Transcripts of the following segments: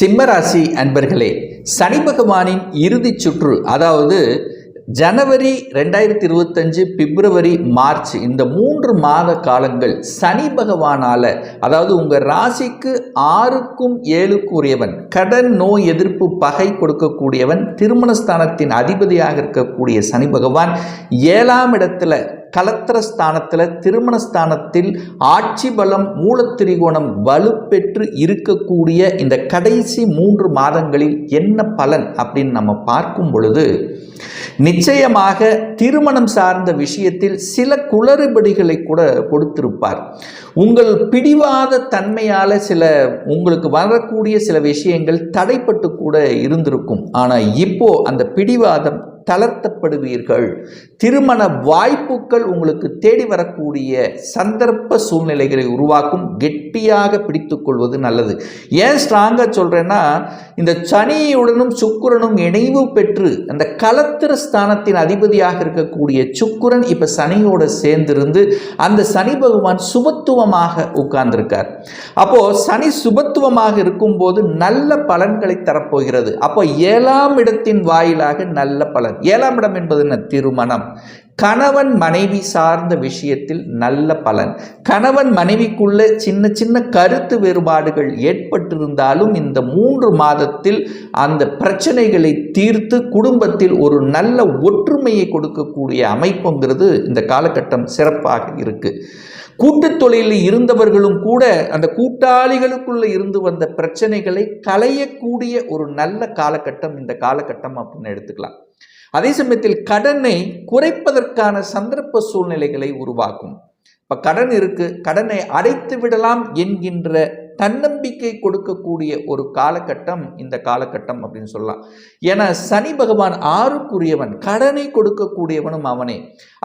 சிம்மராசி அன்பர்களே சனி பகவானின் இறுதிச் சுற்று அதாவது ஜனவரி ரெண்டாயிரத்தி இருபத்தஞ்சு பிப்ரவரி மார்ச் இந்த மூன்று மாத காலங்கள் சனி பகவானால அதாவது உங்கள் ராசிக்கு ஆறுக்கும் ஏழுக்கும் உரியவன் கடன் நோய் எதிர்ப்பு பகை கொடுக்கக்கூடியவன் திருமணஸ்தானத்தின் அதிபதியாக இருக்கக்கூடிய சனி பகவான் ஏழாம் இடத்துல கலத்தர ஸ்தானத்தில் திருமண ஸ்தானத்தில் ஆட்சி பலம் மூலத்திரிகோணம் வலுப்பெற்று இருக்கக்கூடிய இந்த கடைசி மூன்று மாதங்களில் என்ன பலன் அப்படின்னு நம்ம பார்க்கும் பொழுது நிச்சயமாக திருமணம் சார்ந்த விஷயத்தில் சில குளறுபடிகளை கூட கொடுத்திருப்பார். உங்கள் பிடிவாத தன்மையால் சில உங்களுக்கு வரக்கூடிய சில விஷயங்கள் தடைப்பட்டு கூட இருந்திருக்கும். ஆனால் இப்போ அந்த பிடிவாதம் தளர்த்தப்படுவீர்கள். திருமண வாய்ப்புகள் உங்களுக்கு தேடி வரக்கூடிய சந்தர்ப்ப சூழ்நிலைகளை உருவாக்கும் கெட்டியாக பிடித்து கொள்வது நல்லது. ஏன் ஸ்ட்ராங்காக சொல்கிறேன்னா இந்த சனியுடனும் சுக்குரனும் இணைவு பெற்று அந்த கலத்திர ஸ்தானத்தின் அதிபதியாக இருக்கக்கூடிய சுக்குரன் இப்போ சனியோட சேர்ந்திருந்து அந்த சனி பகவான் சுபத்துவமாக உட்கார்ந்திருக்கார். அப்போ சனி சுபத்துவமாக இருக்கும்போது நல்ல பலன்களை தரப்போகிறது. அப்போ ஏழாம் இடத்தின் வாயிலாக நல்ல பலன். ஏழாம் இடம் என்பது என்ன? திருமணம். கணவன் மனைவி சார்ந்த விஷயத்தில் நல்ல பலன். கணவன் மனைவிக்குள்ள சின்ன சின்ன கருத்து வேறுபாடுகள் ஏற்பட்டிருந்தாலும் இந்த மூன்று மாதத்தில் அந்த பிரச்சனைகளை தீர்த்து குடும்பத்தில் ஒரு நல்ல ஒற்றுமையை கொடுக்கக்கூடிய அமைப்புங்கிறது இந்த காலகட்டம் சிறப்பாக இருக்கு. கூட்டுத் தொழிலில் இருந்தவர்களும் கூட அந்த கூட்டாளிகளுக்குள்ள இருந்து வந்த பிரச்சனைகளை களையக்கூடிய ஒரு நல்ல காலகட்டம் இந்த காலகட்டம் அப்படின்னு எடுத்துக்கலாம். அதே சமயத்தில் கடனை குறைப்பதற்கான சந்தர்ப்ப சூழ்நிலைகளை உருவாக்கும். இப்போ கடன் இருக்கு கடனை அடைத்து விடலாம் என்கின்ற தன்னம்பிக்கை கொடுக்கக்கூடிய ஒரு காலகட்டம் இந்த காலகட்டம் அப்படின்னு சொல்லலாம். ஏன்னா சனி பகவான் ஆறுக்குரியவன் கடனை கொடுக்கக்கூடியவனும் அவனே.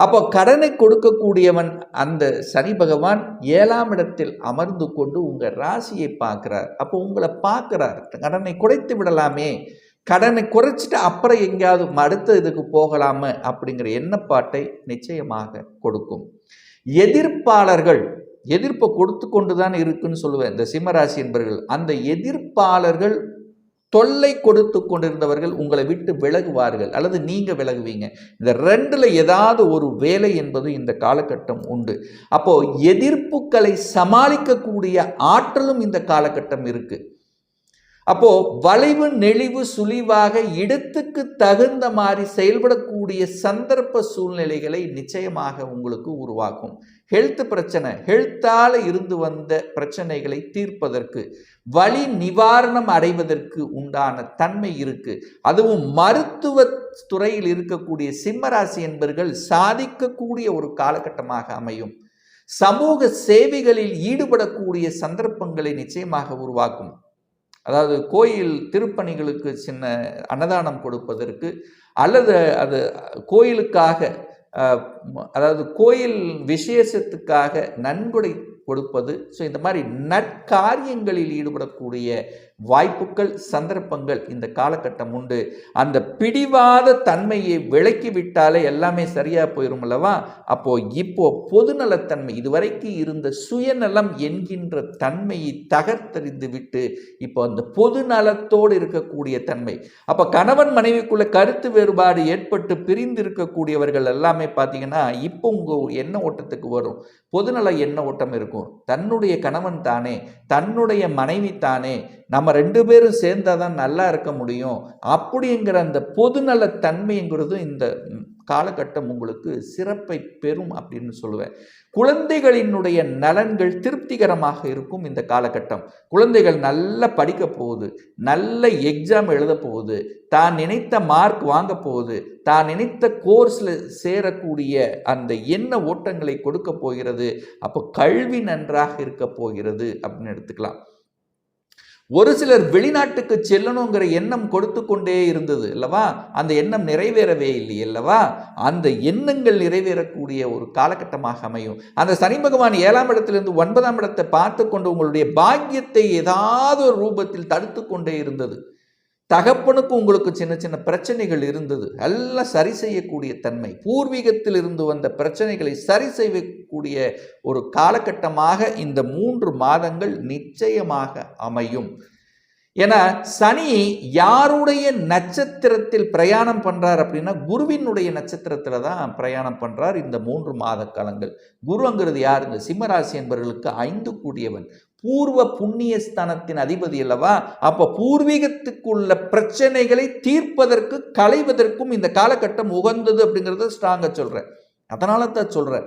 அப்போ கடனை கொடுக்கக்கூடியவன் அந்த சனி பகவான் ஏழாம் இடத்தில் அமர்ந்து கொண்டு உங்கள் ராசியை பார்க்குறார். அப்போ உங்களை பார்க்குறார். கடனை குறைத்து விடலாமே. கடனை குறைச்சிட்டு அப்புறம் எங்கேயாவது அடுத்த இதுக்கு போகலாம அப்படிங்கிற எண்ணப்பாட்டை நிச்சயமாக கொடுக்கும். எதிர்ப்பாளர்கள் எதிர்ப்பை கொடுத்து கொண்டு தான் இருக்குன்னு சொல்லுவேன். இந்த சிம்மராசி என்பவர்கள் அந்த எதிர்ப்பாளர்கள் தொல்லை கொடுத்து கொண்டிருந்தவர்கள் உங்களை விட்டு விலகுவார்கள். அல்லது நீங்கள் விலகுவீங்க. இந்த ரெண்டில் ஏதாவது ஒரு வேலை என்பது இந்த காலகட்டம் உண்டு. அப்போது எதிர்ப்புகளை சமாளிக்கக்கூடிய ஆற்றலும் இந்த காலகட்டம் இருக்குது அப்போ வளைவு நெளிவு சுழிவாக இடத்துக்கு தகுந்த மாதிரி செயல்படக்கூடிய சந்தர்ப்ப சூழ்நிலைகளை நிச்சயமாக உங்களுக்கு உருவாக்கும். ஹெல்த் பிரச்சனை ஹெல்த்தால் இருந்து வந்த பிரச்சனைகளை தீர்ப்பதற்கு வழி நிவாரணம் அடைவதற்கு உண்டான தன்மை இருக்கு. அதுவும் மருத்துவ துறையில் இருக்கக்கூடிய சிம்மராசி என்பர்கள் சாதிக்கக்கூடிய ஒரு காலகட்டமாக அமையும். சமூக சேவைகளில் ஈடுபடக்கூடிய சந்தர்ப்பங்களை நிச்சயமாக உருவாக்கும். அதாவது கோயில் திருப்பணிகளுக்கு சின்ன அன்னதானம் கொடுப்பதற்கு அல்லது அது கோயிலுக்காக அதாவது கோயில் விசேஷத்துக்காக நன்கொடை கொடுப்பது. ஸோ இந்த மாதிரி நற்காரியங்களில் ஈடுபடக்கூடிய வாய்ப்புகள் சந்தர்ப்பங்கள் இந்த காலகட்டம் உண்டு. அந்த பிடிவாத தன்மையை விலக்கி விட்டாலே எல்லாமே சரியாக போயிடும் அல்லவா? அப்போ இப்போ பொதுநலத்தன்மை இதுவரைக்கும் இருந்த சுயநலம் என்கின்ற தன்மையை தகர்த்தறிந்து விட்டு இப்போ அந்த பொதுநலத்தோடு இருக்கக்கூடிய தன்மை. அப்போ கணவன் மனைவிக்குள்ள கருத்து வேறுபாடு ஏற்பட்டு பிரிந்து இருக்கக்கூடியவர்கள் எல்லாமே பார்த்தீங்கன்னா இப்போ உங்கள் எண்ண ஓட்டத்துக்கு வரும்? பொதுநல எண்ண ஓட்டம் இருக்கும்? தன்னுடைய கணவன் தானே தன்னுடைய மனைவி தானே நம்ம ரெண்டு பேரும் சேர்ந்தாதான் தான் நல்லா இருக்க முடியும். அப்படிங்கிற அந்த பொதுநல தன்மைங்கிறது இந்த காலகட்டம் உங்களுக்கு சிறப்பை பெறும் அப்படின்னு சொல்லுவேன். குழந்தைகளினுடைய நலன்கள் திருப்திகரமாக இருக்கும் இந்த காலகட்டம். குழந்தைகள் நல்லா படிக்க போகுது நல்ல எக்ஸாம் எழுத போகுது தான் நினைத்த மார்க் வாங்க போகுது தான் நினைத்த கோர்ஸில் சேரக்கூடிய அந்த எண்ண ஓட்டங்களை கொடுக்க போகிறது அப்போ கல்வி நன்றாக இருக்க போகிறது அப்படின்னு எடுத்துக்கலாம். ஒரு சிலர் வெளிநாட்டுக்கு செல்லணுங்கிற எண்ணம் கொடுத்து கொண்டே இருந்தது அல்லவா? அந்த எண்ணம் நிறைவேறவே இல்லை அல்லவா? அந்த எண்ணங்கள் நிறைவேறக்கூடிய ஒரு காலகட்டமாக அமையும். அந்த சனி பகவான் ஏழாம் இடத்திலிருந்து ஒன்பதாம் இடத்தை பார்த்து கொண்டு உங்களுடைய பாக்கியத்தை ஏதாவது ஒரு ரூபத்தில் தடுத்து கொண்டே இருந்தது. தகப்பனுக்கு உங்களுக்கு சின்ன சின்ன பிரச்சனைகள் இருந்தது. எல்லாம் சரி செய்யக்கூடிய தன்மை. பூர்வீகத்தில் இருந்து வந்த பிரச்சனைகளை சரி செய்யக்கூடிய ஒரு காலகட்டமாக இந்த மூன்று மாதங்கள் நிச்சயமாக அமையும். ஏன்னா சனி யாருடைய நட்சத்திரத்தில் பிரயாணம் பண்ணுறார் அப்படின்னா குருவினுடைய நட்சத்திரத்தில் தான் பிரயாணம் பண்ணுறார் இந்த மூன்று மாத காலங்கள். குருங்கிறது யாருங்க? சிம்மராசி என்பவர்களுக்கு ஐந்து கூடியவன். பூர்வ புண்ணிய ஸ்தானத்தின் அதிபதி அல்லவா? அப்ப பூர்வீகத்துக்குள்ள பிரச்சனைகளை தீர்ப்பதற்கு களைவதற்கும் இந்த காலகட்டம் உகந்தது அப்படிங்கிறத ஸ்ட்ராங்காக சொல்றேன் அதனால தான் சொல்றேன்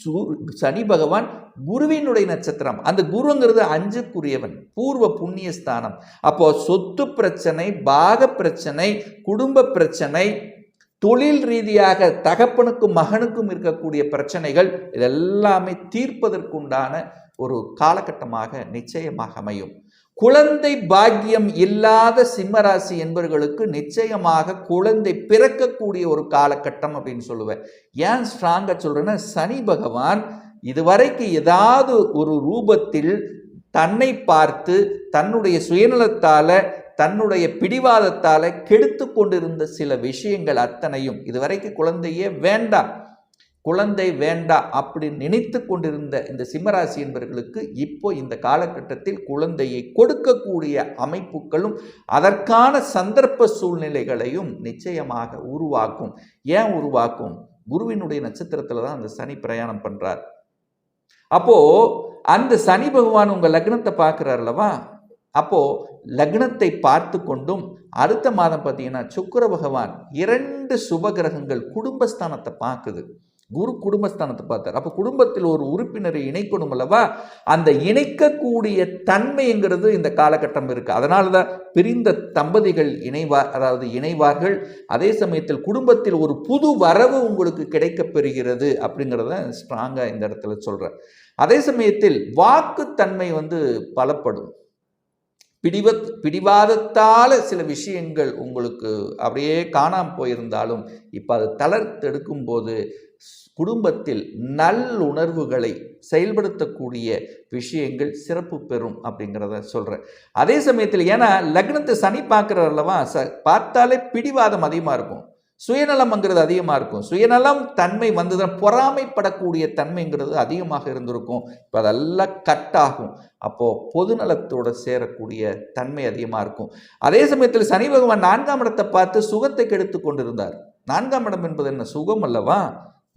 சூ- சனி பகவான் குருவினுடைய நட்சத்திரம். அந்த குருங்கிறது அஞ்சுக்குரியவன். பூர்வ புண்ணிய ஸ்தானம் அப்போ சொத்து பிரச்சனை பாக பிரச்சனை குடும்ப பிரச்சனை தொழில் ரீதியாக தகப்பனுக்கும் மகனுக்கும் இருக்கக்கூடிய பிரச்சனைகள் இதெல்லாமே தீர்ப்பதற்குண்டான ஒரு காலகட்டமாக நிச்சயமாக அமையும். குழந்தை பாக்கியம் இல்லாத சிம்மராசி என்பவர்களுக்கு நிச்சயமாக குழந்தை பிறக்கக்கூடிய ஒரு காலகட்டம் அப்படின்னு சொல்லுவேன். ஏன் ஸ்ட்ராங்காக சொல்கிறேன்னா சனி பகவான் இதுவரைக்கு ஏதாவது ஒரு ரூபத்தில் தன்னை பார்த்து தன்னுடைய சுயநலத்தால் தன்னுடைய பிடிவாதத்தால் கெடுத்து கொண்டிருந்த சில விஷயங்கள் அத்தனையும் இதுவரைக்கு குழந்தையே வேண்டாம். குழந்தை வேண்டாம் அப்படி நினைத்து கொண்டிருந்த இந்த சிம்மராசி என்பவர்களுக்கு இப்போ இந்த காலகட்டத்தில் குழந்தையை கொடுக்கக்கூடிய அமைப்புகளும் அதற்கான சந்தர்ப்ப சூழ்நிலைகளையும் நிச்சயமாக உருவாக்கும். ஏன் உருவாக்கும்? குருவினுடைய நட்சத்திரத்தில் தான் அந்த சனி பிரயாணம் பண்ணுறார் அப்போ அந்த சனி பகவான் உங்கள் லக்னத்தை பார்க்கிறார் அல்லவா? அப்போ லக்னத்தை பார்த்து கொண்டும் அடுத்த மாதம் பார்த்தீங்கன்னா சுக்கர பகவான் இரண்டு சுபகிரகங்கள் குடும்பஸ்தானத்தை பார்க்குது. குரு குடும்பஸ்தானத்தை பார்த்தார். அப்போ குடும்பத்தில் ஒரு உறுப்பினரை இணைக்கணும் அல்லவா? அந்த இணைக்கக்கூடிய தன்மைங்கிறது இந்த காலகட்டம் இருக்குது அதனால தான் பிரிந்த தம்பதிகள் இணைவார் அதாவது இணைவார்கள். அதே சமயத்தில் குடும்பத்தில் ஒரு புது வரவு உங்களுக்கு கிடைக்க பெறுகிறது அப்படிங்கிறத ஸ்ட்ராங்காக இந்த இடத்துல சொல்கிறேன் அதே சமயத்தில் வாக்குத்தன்மை வந்து பலப்படும். பிடிவ பிடிவாதத்தால் சில விஷயங்கள் உங்களுக்கு அப்படியே காணாமல் போயிருந்தாலும் இப்போ அதை தளர்த்தெடுக்கும்போது குடும்பத்தில் நல்லுணர்வுகளை செயல்படுத்தக்கூடிய விஷயங்கள் சிறப்பு பெறும் அப்படிங்கிறத சொல்கிறேன் அதே சமயத்தில் ஏன்னா லக்னத்தை சனி பார்க்குறார் அல்லவா? ச பார்த்தாலே பிடிவாதம் அதிகமாக இருக்கும். சுயநலம்ங்கிறது அதிகமாக இருக்கும். சுயநலம் தன்மை வந்ததுன்னா பொறாமைப்படக்கூடிய தன்மைங்கிறது அதிகமாக இருந்திருக்கும். இப்போ அதெல்லாம் கட் ஆகும். அப்போது பொதுநலத்தோடு சேரக்கூடிய தன்மை அதிகமாக இருக்கும். அதே சமயத்தில் சனி பகவான் நான்காம் இடத்தை பார்த்து சுகத்தை கெடுத்து கொண்டிருந்தார். நான்காம் இடம் என்பது என்ன? சுகம் அல்லவா?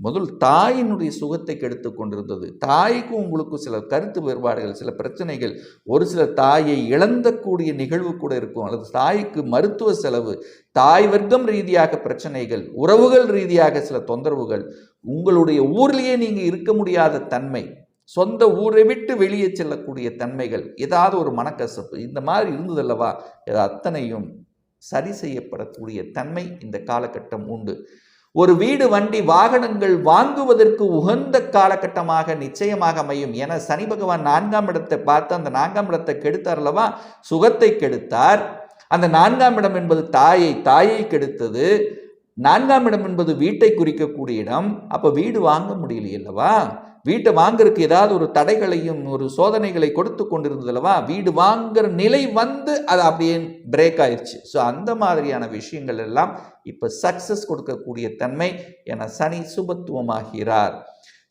முதல் தாயினுடைய சுகத்தை கெடுத்து கொண்டிருந்தது. தாய்க்கும் உங்களுக்கும் சில கருத்து வேறுபாடுகள் சில பிரச்சனைகள். ஒரு சில தாயை இழந்தக்கூடிய நிகழ்வு கூட இருக்கும். அல்லது தாய்க்கு மருத்துவ செலவு தாய் வர்க்கம் ரீதியாக பிரச்சனைகள் உறவுகள் ரீதியாக சில தொந்தரவுகள். உங்களுடைய ஊர்லேயே நீங்கள் இருக்க முடியாத தன்மை சொந்த ஊரை விட்டு வெளியே செல்லக்கூடிய தன்மைகள் ஏதாவது ஒரு மனக்கசப்பு இந்த மாதிரி இருந்ததல்லவா? இது அத்தனையும் சரி செய்யப்படக்கூடிய தன்மை இந்த காலகட்டம் உண்டு. ஒரு வீடு வண்டி வாகனங்கள் வாங்குவதற்கு உகந்த காலகட்டமாக நிச்சயமாக அமையும் என சனி பகவான் நான்காம் இடத்தை பார்த்து அந்த நான்காம் இடத்தை கெடுத்தார் அல்லவா? சுகத்தை கெடுத்தார். அந்த நான்காம் இடம் என்பது தாயை தாயை கெடுத்தது. நான்காம் இடம் என்பது வீட்டை குறிக்கக்கூடிய இடம். அப்போ வீடு வாங்க முடியலையே அல்லவா? வீட்டை வாங்குறதுக்கு ஏதாவது ஒரு தடைகளையும் ஒரு சோதனைகளை கொடுத்து கொண்டிருந்தது அல்லவா? வீடு வாங்குற நிலை வந்து அது அப்படியே பிரேக் ஆயிடுச்சு ஸோ அந்த மாதிரியான விஷயங்கள் எல்லாம் இப்போ சக்சஸ் கொடுக்கக்கூடிய தன்மை என சனி சுபத்துவமாகிறார்.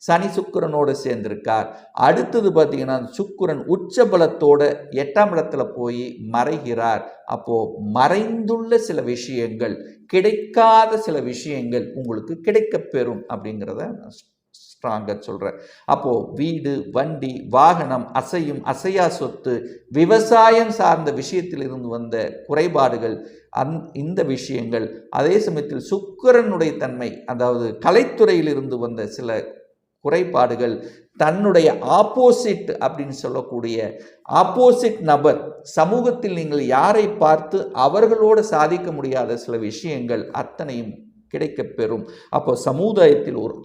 சனி சுக்கிரனோடு சேர்ந்திருக்கார். அடுத்தது பார்த்தீங்கன்னா சுக்கிரன் உச்ச பலத்தோடு எட்டாம் இடத்துல போய் மறைகிறார். அப்போது மறைந்துள்ள சில விஷயங்கள் கிடைக்காத சில விஷயங்கள் உங்களுக்கு கிடைக்கப் பெறும் அப்படிங்கிறத ஸ்ட்ராங்காக சொல்கிறேன் அப்போது வீடு வண்டி வாகனம் அசையும் அசையா சொத்து விவசாயம் சார்ந்த விஷயத்தில் இருந்து வந்த குறைபாடுகள் அந் இந்த விஷயங்கள் அதே சமயத்தில் சுக்கிரனுடைய தன்மை அதாவது கலைத்துறையில் இருந்து வந்த சில குறைபாடுகள் தன்னுடைய ஆப்போசிட் அப்படின்னு சொல்லக்கூடிய ஆப்போசிட் நபர் சமூகத்தில் நீங்கள் யாரை பார்த்து அவர்களோடு சாதிக்க முடியாத சில விஷயங்கள் அத்தனையும் கிடைக்கப் பெறும். அப்போ சமுதாயத்தில் ஒரு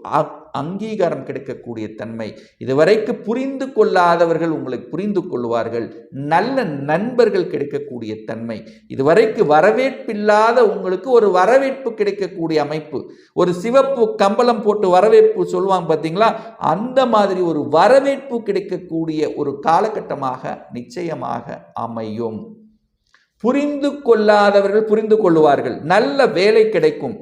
அங்கீகாரம் கிடைக்கக்கூடிய தன்மை. இதுவரைக்கு புரிந்து கொள்ளாதவர்கள் உங்களை புரிந்து கொள்வார்கள். நல்ல நண்பர்கள் கிடைக்கக்கூடிய தன்மை. இதுவரைக்கு வரவேற்பில்லாத உங்களுக்கு ஒரு வரவேற்பு கிடைக்கக்கூடிய அமைப்பு. ஒரு சிவப்பு கம்பளம் போட்டு வரவேற்பு சொல்லுவாங்க பார்த்தீங்களா அந்த மாதிரி ஒரு வரவேற்பு கிடைக்கக்கூடிய ஒரு காலகட்டமாக நிச்சயமாக அமையும். புரிந்து கொள்ளாதவர்கள் புரிந்து கொள்வார்கள் நல்ல வேலை கிடைக்கும்.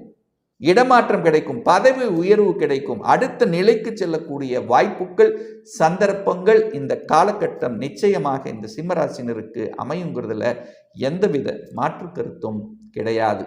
இடமாற்றம் கிடைக்கும் பதவி உயர்வு கிடைக்கும் அடுத்த நிலைக்கு செல்லக்கூடிய வாய்ப்புகள் சந்தர்ப்பங்கள் இந்த காலகட்டம் நிச்சயமாக இந்த சிம்மராசினருக்கு அமையுங்கிறதுல எந்தவித மாற்று கருத்தும் கிடையாது.